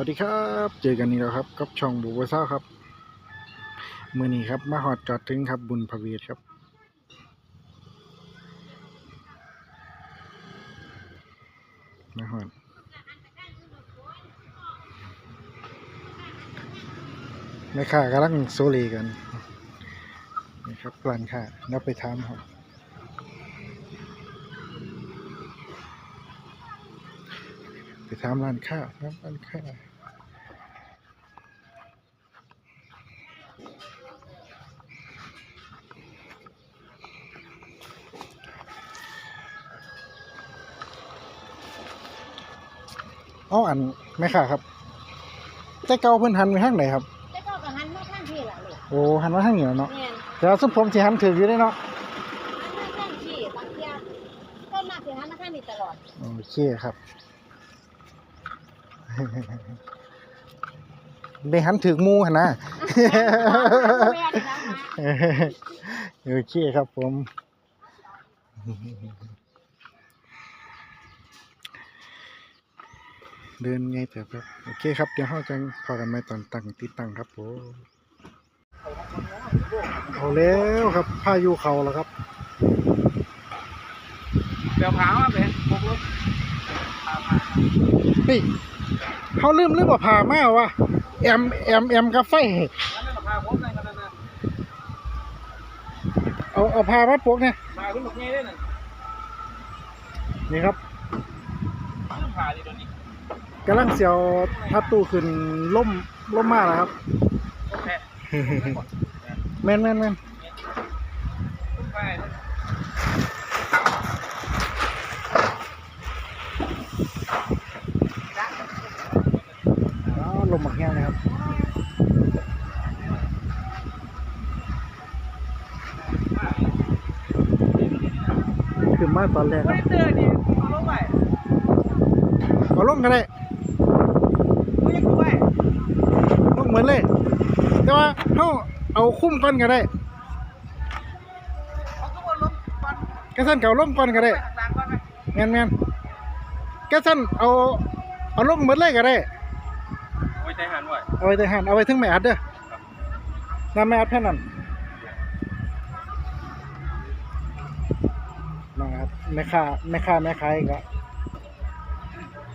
วัสดีครับ เจอกันนี่แล้วครับกับช่องบูบซ่าครับมือนี้ครับมาหอดจอดถึงครับบุญพเวทครับ มาหอดแม่ค้ากำลังโซเลกันนี่ครับร้านค้าเราไปทามครับไปทำร้านค้าครับร้านค้า เอาอันแม่ค้าครับ แต่เก่าเพิ่นหันไปทางไหนครับ แต่ก็กับหันมาข้างที่ล่ะลูกโอ้หันมาทางเหนือเนาะแม่นแต่ว่าสุมผมสิหันถืออยู่ได้เนาะหันมาข้างที่บางเทียต้นมากสิหันมาข้างนี้ตลอดโอเคครับ ได้หันถือหมูหั่นนะ แม่นนะมาโอเคครับผม เดินไงแต่ครับ โอเคครับ เดี๋ยวเราจะพอกันใหม่ตอนตั้งติดตั้งครับผมเอาแล้วครับพายุเขาแล้วครับเดี๋ยวพามาเป็นพกรถเฮ้ยเขาลืมลืมว่าพามาวะแอมแอมแอมกาแฟแล้วไม่มาพาผมเลยกันนะเอาเอาพามาปลุกเนี่ยพาขึ้นมาเงี้ยได้น่ะนี่ครับขึ้นพาดีตัวนี้ กำลังเสียวพัดตู้ขึ้นล่มล่มมากแล้วครับโอเคแม่นแม่นแม่นขึ้นไปอ๋อลมหมักแห้งนะครับขึ้นมาตอนแรกครับ ไม่เจอดิเอาลงไป เอาลงกันได้ไม่ยังกูไปลงเหมือนเลย แต่ว่าเขาเอาคุ้มก้อนก็ได้เขาก็วนลงก่อนกระสันเก่าลงก้อนก็ไปได้ทางกลางก่อนไหมแม่นแม่นกระสันเอาเอาลงเหมือนเลยก็ได้โอ้ยใจหันไว้เอาไว้แต่หันเอาไว้ถึงแม่อัดเด้อน้ำแม่อัดแค่นั้นนะครับแม่ค้าแม่ค้าแม่ขายก็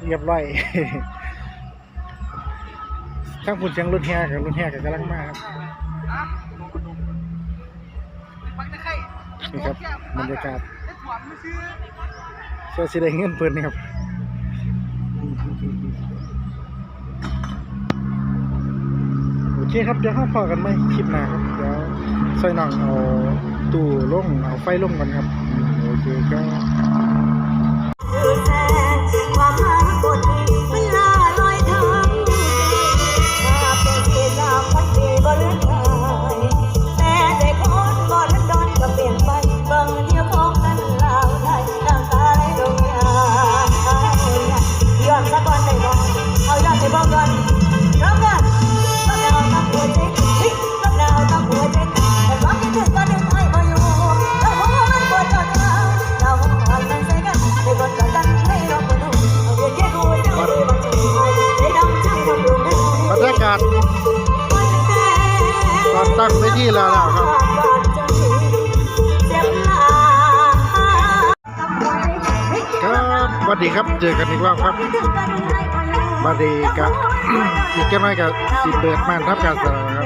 เรียบร้อยทั้งคุณเสียงรถแห่กับรถแห่กับกำลังมาครับนี่ครับบรรยากาศไอ้ถ่วงไม่ซื้อส่วนสิได้เงินเพิ่นนี่ครับโอเคครับเดี๋ยวเราพอกันไหมคลิปหน้าครับเดี๋ยวซอยน้องเอาตู้ลงเอาไฟลงกันครับโอเคก็ ตั้งไปที่แล้วแล้วครับครับสวัสดีครับเจอกันอีกรอบครับสวัสดีครับอีกแค่น้อยกับสิเปิดม่านทับการสารครับ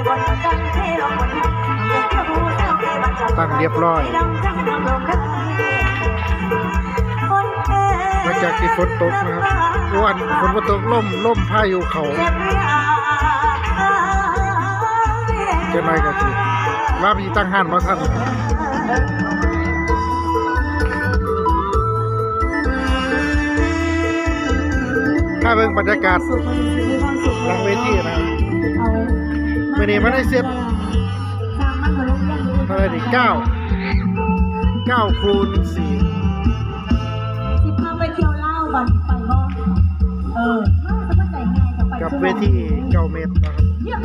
ตั้งเรียบร้อยหลังจากที่ฝนตกนะครับวันฝนตกล่มล่มพายุเขา แค่น้อยกับสิว่าพี่ตั้งห้านมาท่านถ้าเบิ่งบรรยากาศหลังเวทีนะครับมื่อนี้มันได้เสร็จเท่าไหร่ดิเก้าเก้าคูณสี่สิพาไปเที่ยวเล่าก่อนไปบ่เออถ้าเข้าใจง่ายกับไปกับเวทีเก้าเมตรนะครับเยี่ยม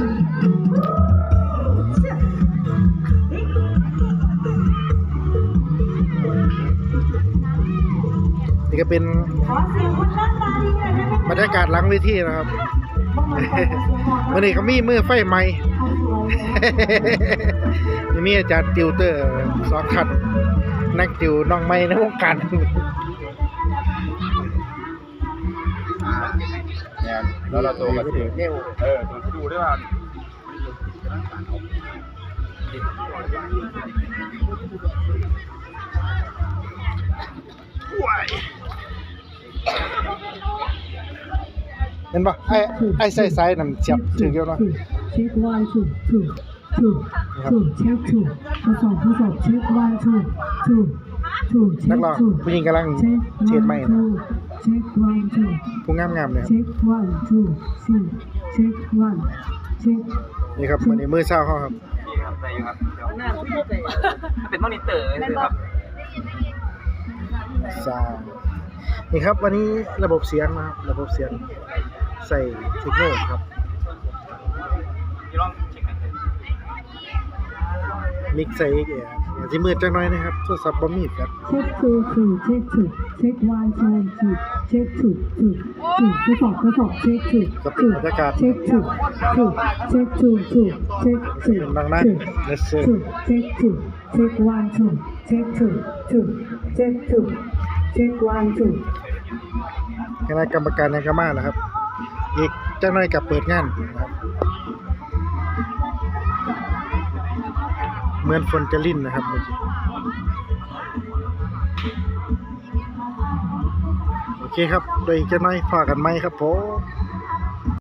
นี่ก็เป็นขอเสียงคุณลักตาดีหน่อยได้ไหมบรรยากาศหลังเวทีนะครับขวันนี้เขามีมือไฟใหม่นี่มีอาจารย์ติวเตอร์สองขันนักติวน้องใหม่ในวงการเนี่ยแล้วเราโตกันเออตัวที่ดูได้ว่า เห็นปะไอ้ไอ้ใส่ไซส์นั่นเสียบถึงเดียวเนาะ check one two two two two check two ทดสอบทดสอบ check one two two two นัก check ร้อง two ผู้หญิงกำลัง check เช็ดไม่ one นะ two check one two ผู้งามๆเนี่ยครับ check one two three check one check นี่ครับวันนี้มือเช้าเขาครับนี่ครับได้อยู่ครับเป็นมอนิเตอร์เลยครับซานี่ครับวันนี้ระบบเสียงนะครับระบบเสียงใส่เทคโนครับพี่ลองเช็คหน่อยสิมิกใส่เอกเอ อาจจะมืดจังหน่อยนะครับโทรศัพท์บ่มีครับ check two two check two check one two two check two two two ทดสอบทดสอบ check two ก็เป็น two บรรยากาศ check two two check two two check two เป็นดังนั้น two เลสเซอร์ two, check two, check one two, check two, two, check two, check one two. คณะกรรมการยังกมาแล้วครับ อีกจังหน่อยกับเปิดงานนะครับ เหมือนฝนจะลิ่นนะครับเมื่อกี้โอเคครับโดยอีกจังหน่อยพากันไหมครับผม